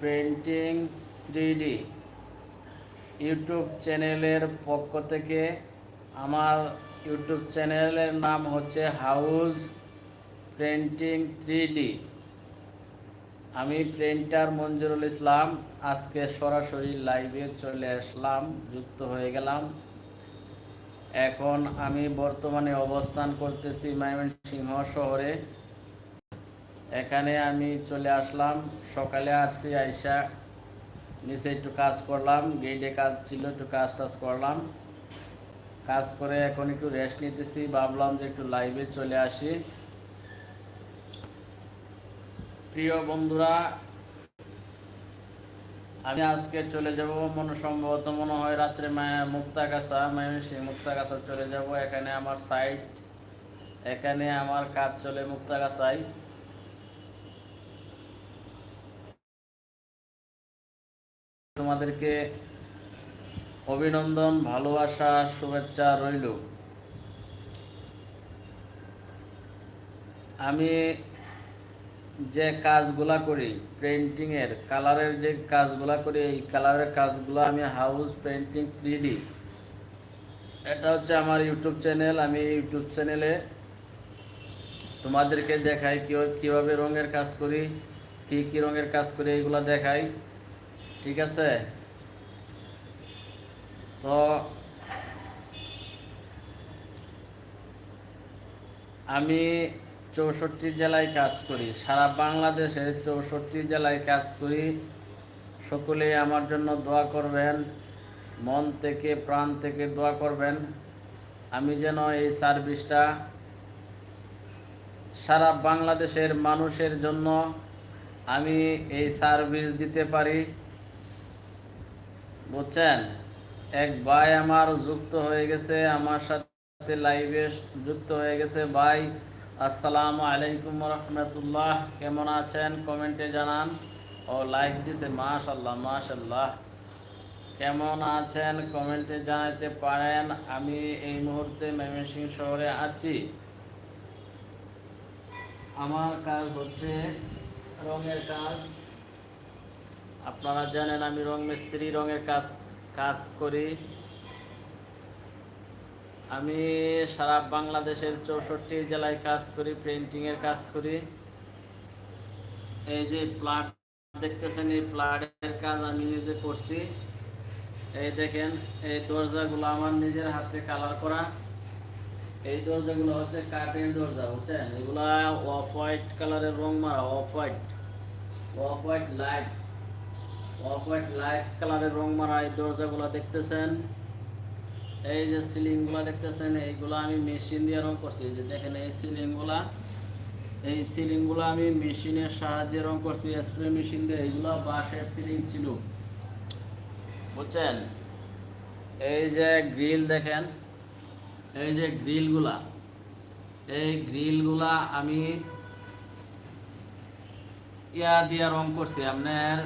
Painting three YouTube চ্যানেলের পক্ষ থেকে আমার ইউটিউব চ্যানেলের নাম হচ্ছে হাউস পেন্টিং থ্রি আমি প্রিন্টার মঞ্জুরুল ইসলাম। আজকে সরাসরি লাইভে চলে আসলাম, যুক্ত হয়ে গেলাম। এখন আমি বর্তমানে অবস্থান করতেছি ময়মনসিংহ শহরে। এখানে আমি চলে আসলাম। সকালে আসছি, আইসা নিচে একটু কাজ করলাম গেটে কাজ ছিল, একটু কাজ টাজ করলাম। কাজ করে এখন একটু রেস্ট নিতেছি, ভাবলাম যে একটু লাইভে চলে আসি। প্রিয় বন্ধুরা, আমি আজকে চলে যাব মনে সম্ভবত মনে হয় রাত্রে মুক্তাগাছা ময়মনসিং মুক্তাগাছা চলে যাব। এখানে আমার সাইট এখানে আমার কাজ চলে মুক্তাগাছায়। তোমাদেরকে অভিনন্দন, ভালোবাসা, শুভেচ্ছা রইল। আমি যে কাজগুলা করি পেন্টিংয়ের কালারের যে কাজগুলা করি, এই কালারের কাজগুলো আমি হাউস পেন্টিং থ্রি এটা হচ্ছে আমার ইউটিউব চ্যানেল। আমি ইউটিউব চ্যানেলে তোমাদেরকে দেখাই কীভাবে রঙের কাজ করি, কী কী রঙের কাজ করি, এইগুলো দেখাই। ঠিক আছে? তো আমি চৌষট্টি জেলায় কাজ করি। সারা বাংলাদেশে চৌষট্টি জেলায় কাজ করি। সকলেই আমার জন্য দোয়া করবেন। মন থেকে, প্রাণ থেকে দোয়া করবেন। আমি যেন এই সার্ভিসটা সারা বাংলাদেশের মানুষের জন্য আমি এই সার্ভিস দিতে পারি। বুঝছেন? এক ভাই আমার যুক্ত হয়ে গেছে, আমার সাথে লাইভে যুক্ত হয়ে গেছে। ভাই, আসসালামু আলাইকুম রহমতুল্লাহ কেমন আছেন? কমেন্টে জানান। ও লাইক দিছে মাশাল্লাহ মাশাল্লাহ কেমন আছেন? কমেন্টে জানাতে পারেন। আমি এই মুহূর্তে ময়মনসিংহ শহরে আছি। আমার কাজ হচ্ছে রঙের কাজ। আপনারা জানেন আমি রং মিস্ত্রি রঙের কাজ কাজ করি। আমি সারা বাংলাদেশের চৌষট্টি জেলায় কাজ করি প্রিন্টিংয়ের কাজ করি। এই যে প্লাট দেখতেছেন, এই প্লাটের কাজ আমি নিজে করছি। এই দেখেন, এই দরজাগুলো আমার নিজের হাতে কালার করা। এই দরজাগুলো হচ্ছে কাঠের দরজা, বুঝছেন? এগুলা অফ হোয়াইট কালারের রং মারা off white off white light off white light কালারের রং মারা এই দরজাগুলো দেখতেছেন। এই যে সিলিংগুলো দেখতেছেন, এইগুলো আমি মেশিন দিয়ে রং করছি। যে দেখেন, এই সিলিংগুলা, এই সিলিংগুলো আমি মেশিনের সাহায্যে রং করছি, স্প্রে মেশিন দিয়ে। এইগুলো বাঁশের সিলিং ছিল। বুঝছেন? এই যে গ্রিল দেখেন, এই যে গ্রিলগুলা, এই গ্রিলগুলা আমি ইয়া দিয়া রং করছি। আপনার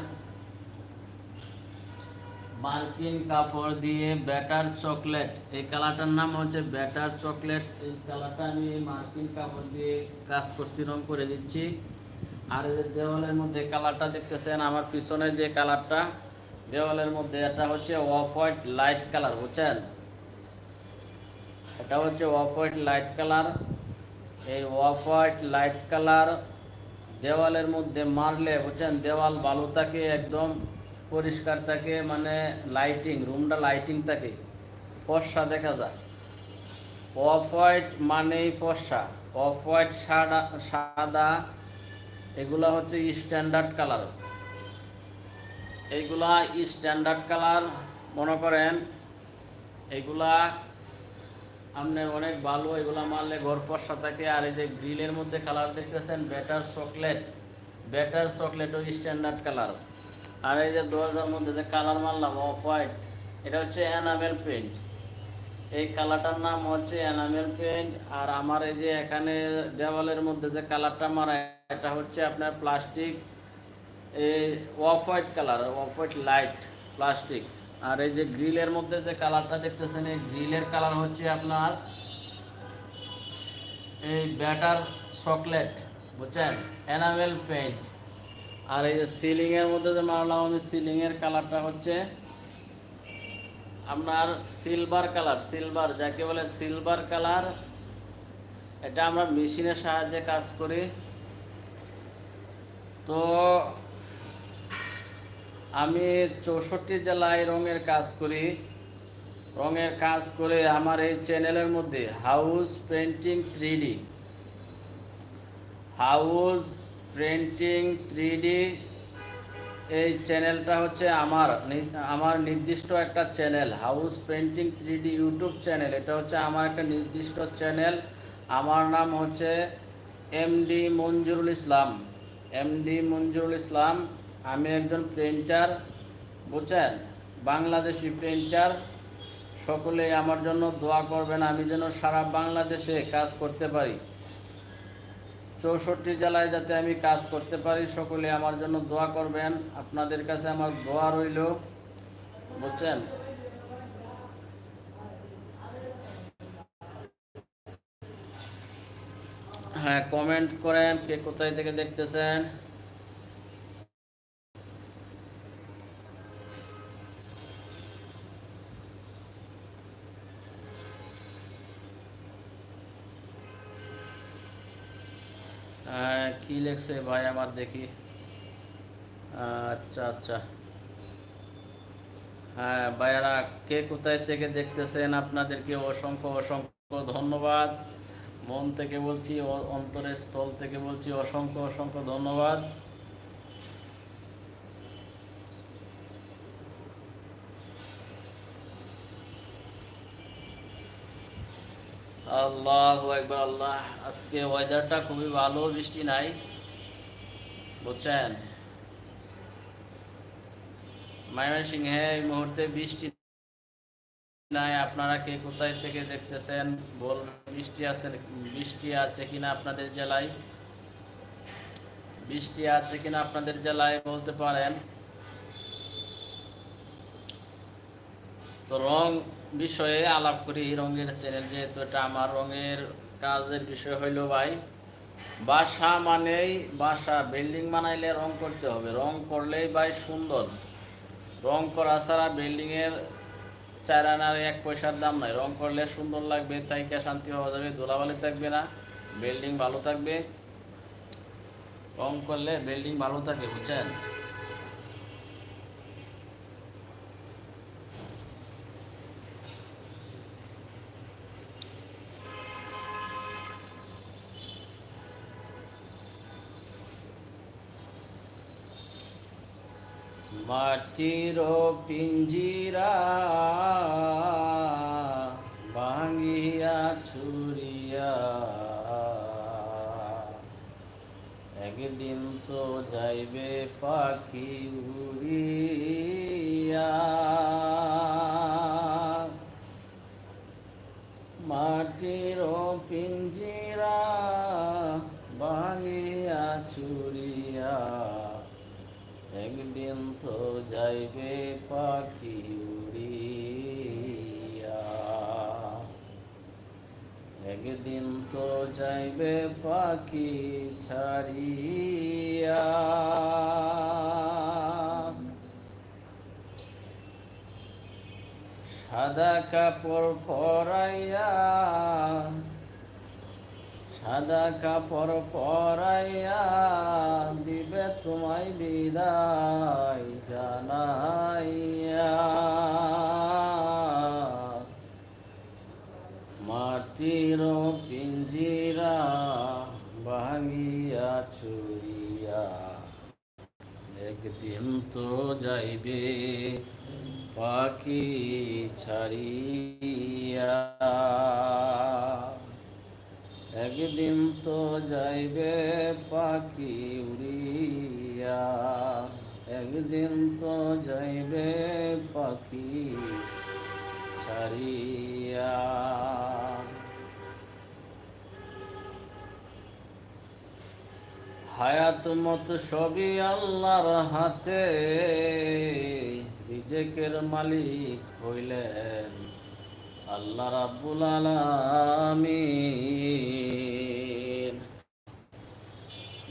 মার্কিন কাপড় দিয়ে ব্যাটার চকলেট। এই কালারটার নাম হচ্ছে ব্যাটার চকলেট। এই কালারটা আমি মার্কিন কাপড় দিয়ে কাজ করছি, রং করে দিচ্ছি। আর দেওয়ালের মধ্যে কালারটা দেখতেছেন, আমার পিছনে যে কালারটা, দেওয়ালের মধ্যে এটা হচ্ছে অফ হোয়াইট লাইট কালার, বুঝছেন? এটা হচ্ছে অফ হোয়াইট লাইট কালার। এই অফ হোয়াইট লাইট কালার দেওয়ালের মধ্যে মারলে, বুঝছেন? দেওয়াল ভালো থাকে একদম পরিষ্কার থাকে মানে লাইটিং রুমটা লাইটিং থাকে। ফর্সা দেখা যায়। অফ হোয়াইট মানেই ফর্সা। অফ হোয়াইট সাদা সাদা, এগুলা হচ্ছে স্ট্যান্ডার্ড কালার এইগুলা স্ট্যান্ডার্ড কালার মনে করেন, এগুলা আপনার অনেক ভালো, এগুলা মারলে ঘর ফর্সা থাকে। আর এই যে গ্রিলের মধ্যে কালার দেখতেছেন ব্যাটার চকলেট ব্যাটার চকলেটও স্ট্যান্ডার্ড কালার আর এই যে দরজার মধ্যে যে কালার মারলাম অফ হোয়াইট এটা হচ্ছে এনামেল পেন্ট এই কালারটার নাম হচ্ছে এনামেল পেন্ট আর আমার এই যে এখানে দেওয়ালের মধ্যে যে কালারটা মারা, এটা হচ্ছে আপনার প্লাস্টিক এই off white colour off white light plastic আর এই যে গ্রিলের মধ্যে যে কালারটা দেখতেছেন, এই গ্রিলের কালার হচ্ছে আপনার এই ব্যাটার চকলেট বুঝছেন? এনামেল পেইন্ট আর এই যে সিলিংয়ের মধ্যে যে মারলাম আমি সিলিংয়ের কালারটা হচ্ছে আপনার সিলভার কালার সিলভার যাকে বলে সিলভার কালার এটা আমরা মেশিনের সাহায্যে কাজ করি। তো আমি চৌষট্টি জেলায় রঙের কাজ করি। রঙের কাজ করে আমার এই চ্যানেলের মধ্যে house painting three house printing three এই চ্যানেলটা হচ্ছে আমার আমার নির্দিষ্ট একটা channel, house painting three YouTube channel. এটা হচ্ছে আমার একটা নির্দিষ্ট চ্যানেল। আমার নাম হচ্ছে এমডি মঞ্জুরুল ইসলাম। এমডি মঞ্জুরুল ইসলাম, আমি একজন প্রিন্টার, বুঝছেন? বাংলাদেশি প্রিন্টার। সকলেই আমার জন্য দোয়া করবেন, আমি যেন সারা বাংলাদেশে কাজ করতে পারি। চৌষট্টি জেলায় যাতে আমি কাজ করতে পারি, সকলে আমার জন্য দোয়া করবেন। আপনাদের কাছে আমার দোয়া রইল। বুঝছেন? হ্যাঁ কমেন্ট করেন কে কোথায় থেকে দেখতেছেন। কি লেখছে ভাই আমার দেখি? আচ্ছা আচ্ছা। হ্যাঁ ভাইয়ারা, কে কোথায় থেকে দেখতেছেন? আপনাদেরকে অসংখ্য অসংখ্য ধন্যবাদ। মন থেকে বলছি অন্তরের স্থল থেকে বলছি, অসংখ্য অসংখ্য ধন্যবাদ। আল্লাহ একবার আল্লাহ আজকে ওয়েদারটা খুবই ভালো বৃষ্টি নাই বুঝছেন ময়মনসিংহে এই মুহূর্তে বৃষ্টি নাই আপনারা কে কোথায় থেকে দেখতেছেন বল বৃষ্টি আছে বৃষ্টি আছে কিনা আপনাদের জেলায় বৃষ্টি আছে কিনা আপনাদের জেলায় বলতে পারেন তো রং বিষয়ে আলাপ করি রঙের চ্যানেল যেহেতু এটা আমার রঙের কাজের বিষয় হইল ভাই। বাসা মানেই, বাসা বিল্ডিং বানাইলে রং করতে হবে। রং করলেই ভাই সুন্দর। রং করা ছাড়া বিল্ডিংয়ের চার আনার এক পয়সার দাম নাই। রং করলে সুন্দর লাগবে, তাইকা শান্তি হওয়া যাবে, ধুলাবালি থাকবে না বিল্ডিং ভালো থাকবে। রং করলে বিল্ডিং ভালো থাকে, বুঝছেন? মাটির পিঞ্জিরা ভাঙিয়া ছুরিয়া একদিন তো যাইবে পাখি উড়িয়া। মাটির পিঞ্জিরা ভাঙিয়া চুরিয়া একদিন তো যাইবে পাখি উড়িয়া। একদিন তো যাইবে পাখি ছাড়িয়া। সাদা কাপড় পরাইয়া সাদা কাপড় পরাইয়া দিবে তোমায় বিদায় জানাইয়া। মাটির পিঞ্জিরা ভাঙিয়া চুরিয়া একদিন তো যাইবে পাখি ছাড়িয়া। একদিন তো যাইবে পাখি উড়িয়া। একদিন তো যাইবে পাখি ছাড়িয়া। হায়াত মত সবই আল্লাহর হাতে, রিজেকের মালিক হইলেন আল্লাহ রাব্বুল আলামিন।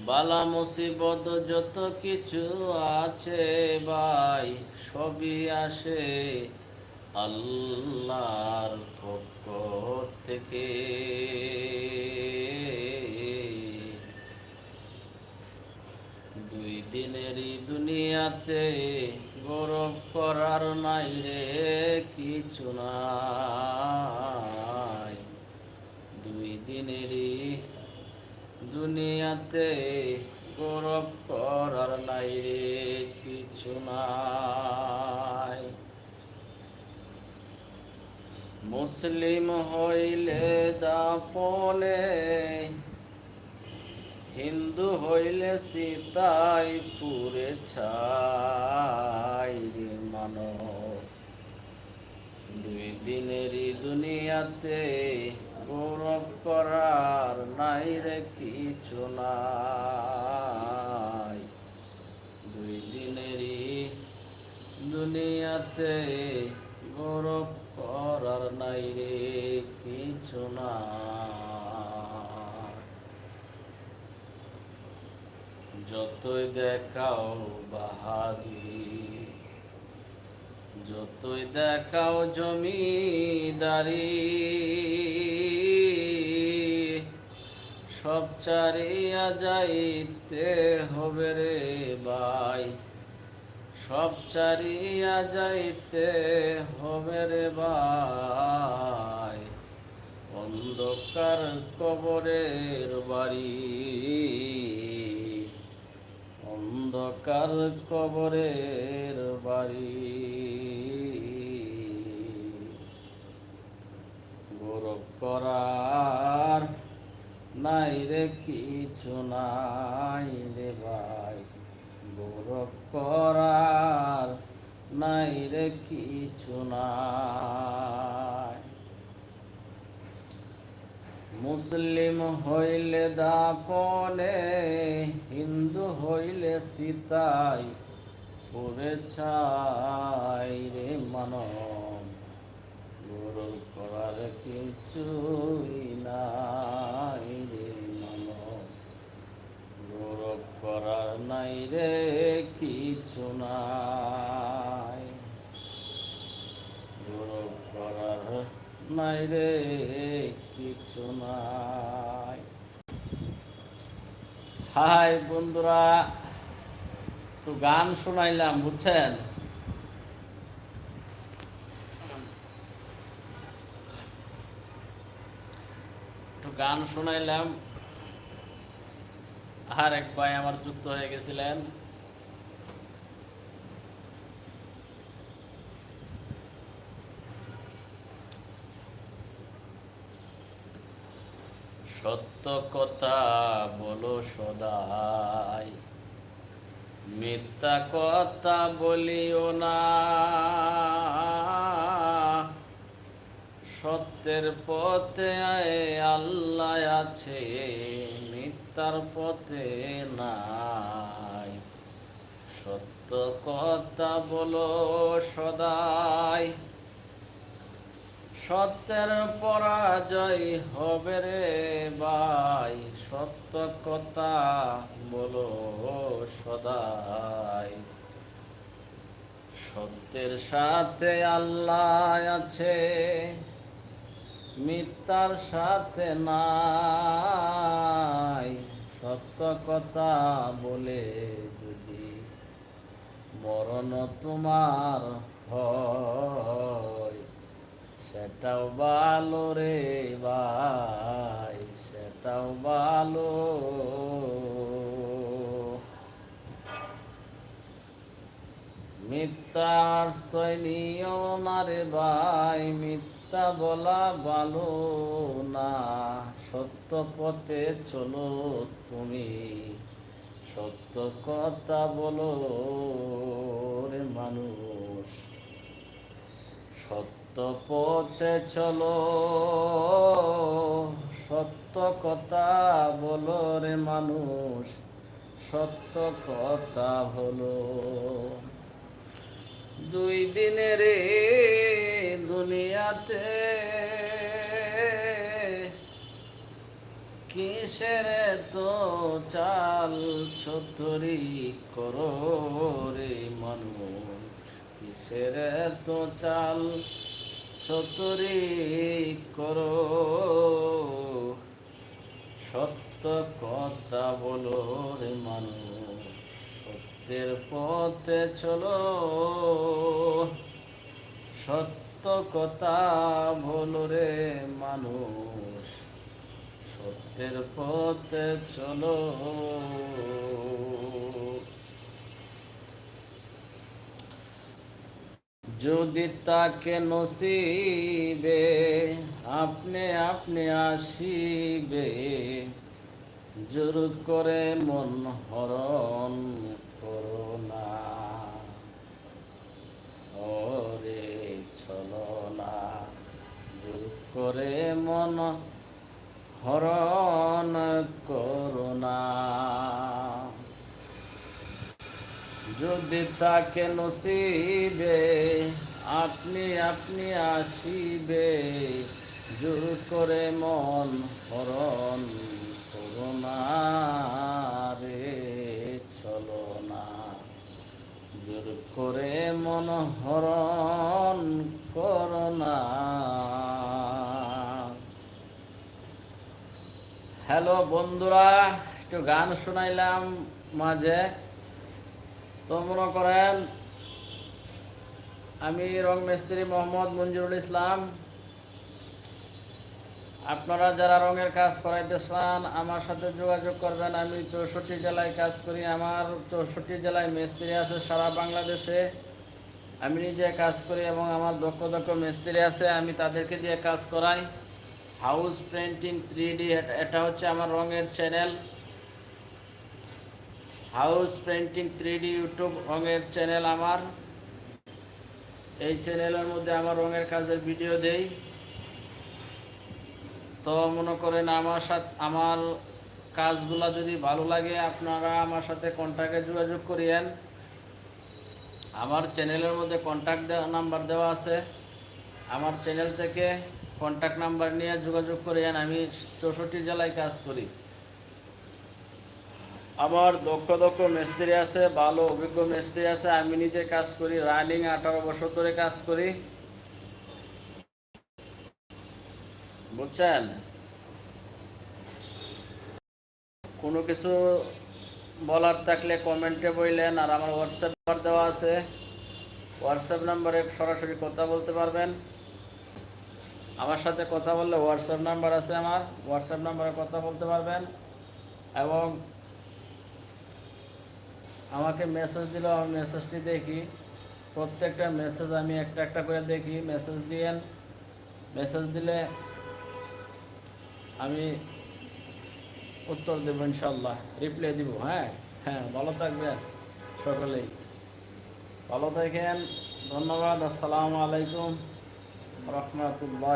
বালা মুসিবত যত কিছু আছে ভাই, সবই আসে আল্লাহর পক্ষ থেকে। দুই দিনেরই দুনিয়াতে গৌরব করার নাই রে, কিছু নাই। দুই দিনেরই দুনিয়াতে গৌরব করার নাই রে, কিছু নাই। মুসলিম হইলে দাপনে হিন্দু হইলে সীতাই পুরে ছাই মানব দুই দিনেরই দুনিয়াতে গৌরব করার নাই রে কিছু নাই। দুই দিনেরই দুনিয়াতে গৌরব করার নাই রে কিছু নাই। যতই দেখাও বাহাদুরি যতই দেখাও জমিদারি, সব চারিয়া যাইতে হবে রে ভাই, সব চারিয়া যাইতে হবে রে ভাই। অন্ধকার কবরের বাড়ি অন্ধকার কবরের বাড়ি। গৌরব করার নাই রে কিছু নাই রে ভাই। গৌরব করার নাই রে কিছু নাই। মুসলিম হইলে দাপনে হিন্দু হইলে সীতাই পড়ে ছাই রে মানব গৌরব করার কিছুই নাই রে মানব। গৌরব করার নাই রে কিছু নাই। গৌরব করার নাই রে কিছু নাই। হাই বন্ধুরা, একটু গান শোনাইলাম, বুঝছেন? একটু গান শোনাইলাম। আর এক ভাই আমার যুক্ত হয়ে গেছিলেন। সত্য কথা বলো সদাই। মিথ্যা কথা বলিও না। সত্যের পথে আল্লাহ আছে, মিথ্যার পথে নাই। সত্য কথা বলো সদাই। সত্যের পরাজয় হবে রে ভাই, সত্য কথা বলো সদাই। সত্যের সাথে আল্লাহ আছে, মিথ্যার সাথে নাই। সত্য কথা বলে যদি মরণ তোমার হয় সেটাও ভালো রে ভাই, সেটাও ভালো। মিথ্যার সৈনিও না রে ভাই, মিথ্যা বলা ভালো না। সত্য পথে চলো তুমি, সত্য কথা বলো রে মানুষ। সত্য পথে চলো সত্য কথা বলো রে মানুষ সত্য কথা হলো। দুই দিনের দুনিয়াতে কিসের তো চাল ছতরি করো রে মানুষ? কিসের তো চাল ছতরি করো। সত্য কথা বলো রে মানুষ, সত্যের পথে চলো। সত্য কথা বলো রে মানুষ, সত্যের পথে চলো। যদি তাকে নসিবে, আপনি আপনি আসিবে। জোর করে মন হরণ করো না। ওরে চলো না জোর করে মন হরণ করো না। যদি তাকে নসিবে আপনি আপনি আসিবে। জোর করে মন হরণ করোনা রে, চলো না। জোর করে মন হরণ করো না। হ্যালো বন্ধুরা, একটু গান শোনাইলাম মাঝে। তো মনে করেন, আমি রং মিস্ত্রি মোহাম্মদ মঞ্জুরুল ইসলাম। আপনারা যারা রঙের কাজ করাইতে চান, আমার সাথে যোগাযোগ করবেন। আমি চৌষট্টি জেলায় কাজ করি। আমার চৌষট্টি জেলায় মিস্ত্রি আছে সারা বাংলাদেশে। আমি নিজে কাজ করি এবং আমার দক্ষ দক্ষ মিস্ত্রি আছে। আমি তাদেরকে দিয়ে কাজ করাই। হাউস পেন্টিং থ্রি এটা হচ্ছে আমার রঙের channel. House painting three D YouTube রঙের চ্যানেল আমার। এই চ্যানেলের মধ্যে আমার রঙের কাজের ভিডিও দেই। তো মনে করেন আমার সাথে, আমার কাজগুলা যদি ভালো লাগে, আপনারা আমার সাথে কন্ট্যাক্টে যোগাযোগ করিয়েন। আমার চ্যানেলের মধ্যে কন্ট্যাক্ট নাম্বার দেওয়া আছে। আমার চ্যানেল থেকে কন্ট্যাক্ট নাম্বার নিয়ে যোগাযোগ করিয়েন। আমি চৌষট্টি জেলায় কাজ করি। আমার দক্ষ দক্ষ মিস্ত্রি আছে, ভালো অভিজ্ঞ মিস্ত্রি আছে, আমি নিজে কাজ করি রানিং আঠারো বছর ধরে কাজ করি। বুঝছেন? কোনো কিছু বলার থাকলে কমেন্টে বললেন, আর আমার হোয়াটসঅ্যাপ নাম্বার দেওয়া আছে। হোয়াটসঅ্যাপ নাম্বারে সরাসরি কথা বলতে পারবেন। আমার সাথে কথা বললে হোয়াটসঅ্যাপ নাম্বার আছে আমার হোয়াটসঅ্যাপ নাম্বারে কথা বলতে পারবেন। এবং আমাকে মেসেজ দিল, আমি মেসেজটি দেখি। প্রত্যেকটা মেসেজ আমি একটা একটা করে দেখি। মেসেজ দিয়েন। মেসেজ দিলে আমি উত্তর দেবো ইনশাল্লাহ রিপ্লাই দিব হ্যাঁ? হ্যাঁ ভালো থাকবেন সকলেই। ভালো থাকেন। ধন্যবাদ। আসসালামু আলাইকুম রহমতুল্লাহ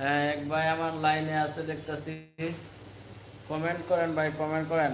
হ্যাঁ এক ভাই আমার লাইনে আছে, দেখতেছি। কমেন্ট করেন ভাই কমেন্ট করেন।